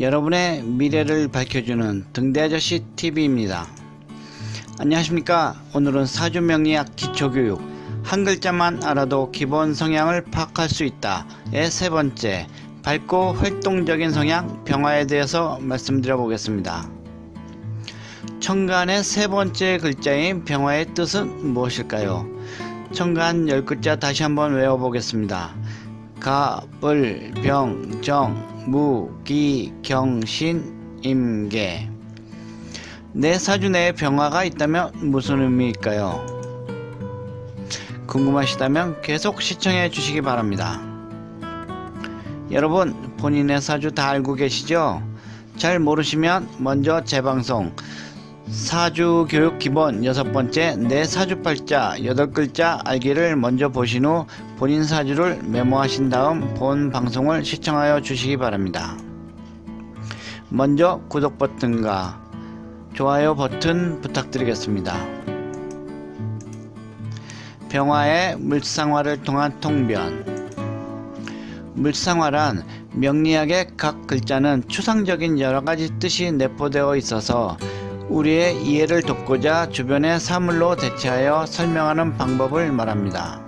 여러분의 미래를 밝혀주는 등대아저씨 TV입니다. 안녕하십니까. 오늘은 사주명리학 기초교육 한 글자만 알아도 기본 성향을 파악할 수 있다의 세 번째 밝고 활동적인 성향 병화에 대해서 말씀드려 보겠습니다. 천간의 세 번째 글자인 병화의 뜻은 무엇일까요? 천간 열 글자 다시 한번 외워보겠습니다. 가, 을, 병, 정, 무, 기, 경, 신, 임계. 내 사주 내에 병화가 있다면 무슨 의미일까요? 궁금하시다면 계속 시청해 주시기 바랍니다. 여러분, 본인의 사주 다 알고 계시죠? 잘 모르시면 먼저 제 방송 사주 교육 기본 여섯 번째 내 사주팔자 여덟 글자 알기를 먼저 보신 후 본인 사주를 메모하신 다음 본 방송을 시청하여 주시기 바랍니다. 먼저 구독 버튼과 좋아요 버튼 부탁드리겠습니다. 병화의 물상화를 통한 통변 물상화란 명리학의 각 글자는 추상적인 여러 가지 뜻이 내포되어 있어서 우리의 이해를 돕고자 주변의 사물로 대체하여 설명하는 방법을 말합니다.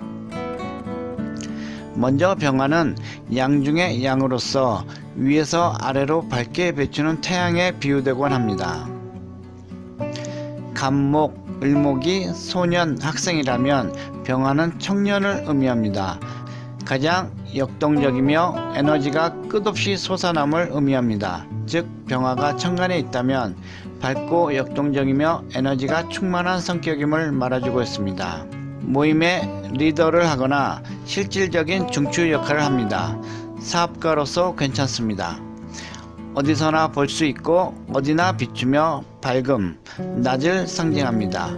먼저 병화는 양 중의 양으로서 위에서 아래로 밝게 비추는 태양에 비유되곤 합니다. 간목, 을목이 소년, 학생이라면 병화는 청년을 의미합니다. 가장 역동적이며 에너지가 끝없이 솟아남을 의미합니다. 즉 병화가 천간에 있다면 밝고 역동적이며 에너지가 충만한 성격임을 말해주고 있습니다. 모임의 리더를 하거나 실질적인 중추 역할을 합니다. 사업가로서 괜찮습니다. 어디서나 볼 수 있고 어디나 비추며 밝음, 낮을 상징합니다.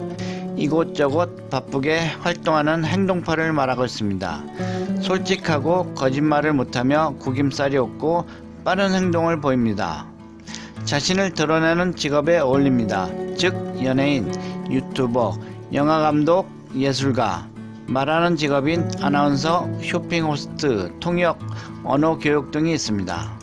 이곳저곳 바쁘게 활동하는 행동파를 말하고 있습니다. 솔직하고 거짓말을 못하며 구김살이 없고 빠른 행동을 보입니다. 자신을 드러내는 직업에 어울립니다. 즉 연예인, 유튜버, 영화감독, 예술가, 말하는 직업인 아나운서, 쇼핑 호스트, 통역, 언어 교육 등이 있습니다.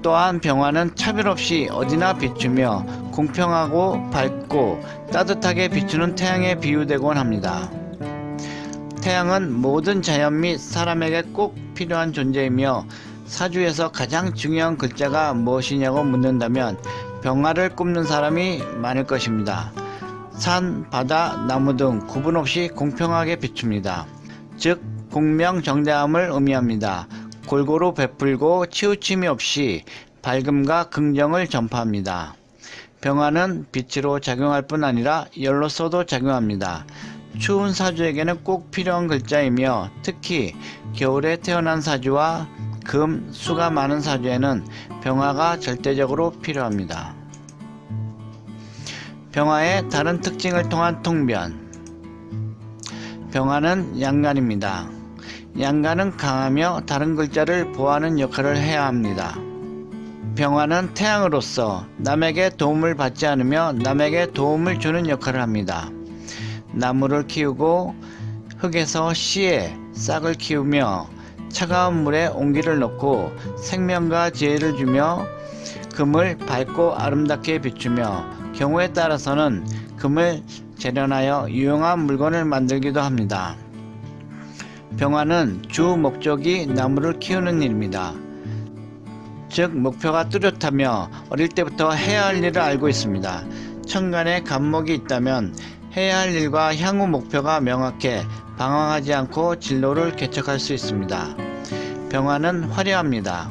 또한 병화는 차별 없이 어디나 비추며 공평하고 밝고 따뜻하게 비추는 태양에 비유되곤 합니다. 태양은 모든 자연 및 사람에게 꼭 필요한 존재이며 사주에서 가장 중요한 글자가 무엇이냐고 묻는다면 병화를 꼽는 사람이 많을 것입니다. 산, 바다, 나무 등 구분 없이 공평하게 비춥니다. 즉 공명정대함을 의미합니다. 골고루 베풀고 치우침이 없이 밝음과 긍정을 전파합니다. 병화는 빛으로 작용할 뿐 아니라 열로서도 작용합니다. 추운 사주에게는 꼭 필요한 글자이며 특히 겨울에 태어난 사주와 금, 수가 많은 사주에는 병화가 절대적으로 필요합니다. 병화의 다른 특징을 통한 통변 병화는 양간입니다. 양간은 강하며 다른 글자를 보호하는 역할을 해야 합니다. 병화는 태양으로서 남에게 도움을 받지 않으며 남에게 도움을 주는 역할을 합니다. 나무를 키우고 흙에서 씨에 싹을 키우며 차가운 물에 온기를 넣고 생명과 지혜를 주며 금을 밝고 아름답게 비추며 경우에 따라서는 금을 재련하여 유용한 물건을 만들기도 합니다. 병화는 주 목적이 나무를 키우는 일입니다. 즉 목표가 뚜렷하며 어릴 때부터 해야 할 일을 알고 있습니다. 천간에 간목이 있다면 해야 할 일과 향후 목표가 명확해 방황하지 않고 진로를 개척할 수 있습니다. 병화는 화려합니다.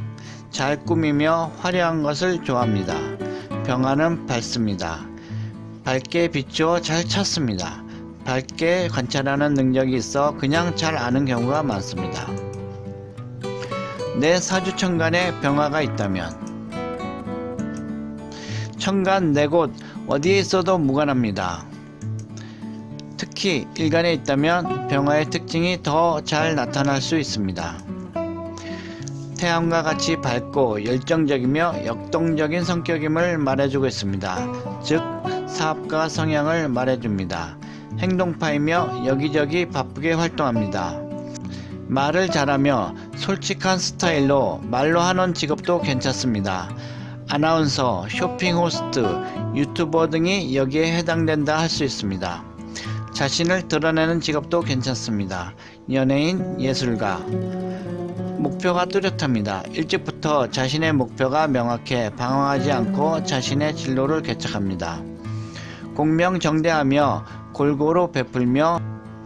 잘 꾸미며 화려한 것을 좋아합니다. 병화는 밝습니다. 밝게 비추어 잘 찾습니다. 밝게 관찰하는 능력이 있어 그냥 잘 아는 경우가 많습니다. 내 사주 천간에 병화가 있다면 천간 네곳 어디에 있어도 무관합니다. 특히 일간에 있다면 병화의 특징이 더 잘 나타날 수 있습니다. 태양과 같이 밝고 열정적이며 역동적인 성격임을 말해주고 있습니다. 즉 사업가 성향을 말해줍니다. 행동파이며 여기저기 바쁘게 활동합니다. 말을 잘하며 솔직한 스타일로 말로 하는 직업도 괜찮습니다. 아나운서, 쇼핑 호스트, 유튜버 등이 여기에 해당된다 할 수 있습니다. 자신을 드러내는 직업도 괜찮습니다. 연예인, 예술가. 목표가 뚜렷합니다. 일찍부터 자신의 목표가 명확해 방황하지 않고 자신의 진로를 개척합니다. 공명정대하며 골고루 베풀며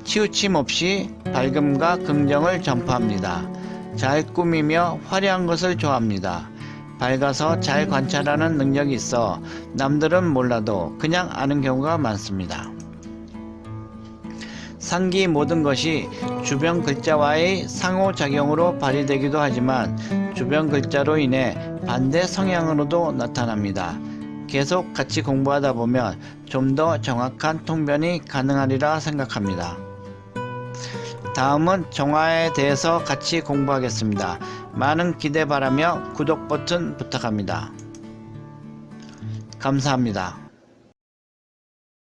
치우침 없이 밝음과 긍정을 전파합니다. 잘 꾸미며 화려한 것을 좋아합니다. 밝아서 잘 관찰하는 능력이 있어 남들은 몰라도 그냥 아는 경우가 많습니다. 상기 모든 것이 주변 글자와의 상호작용으로 발휘되기도 하지만 주변 글자로 인해 반대 성향으로도 나타납니다. 계속 같이 공부하다 보면 좀 더 정확한 통변이 가능하리라 생각합니다. 다음은 정화에 대해서 같이 공부하겠습니다. 많은 기대 바라며 구독 버튼 부탁합니다. 감사합니다.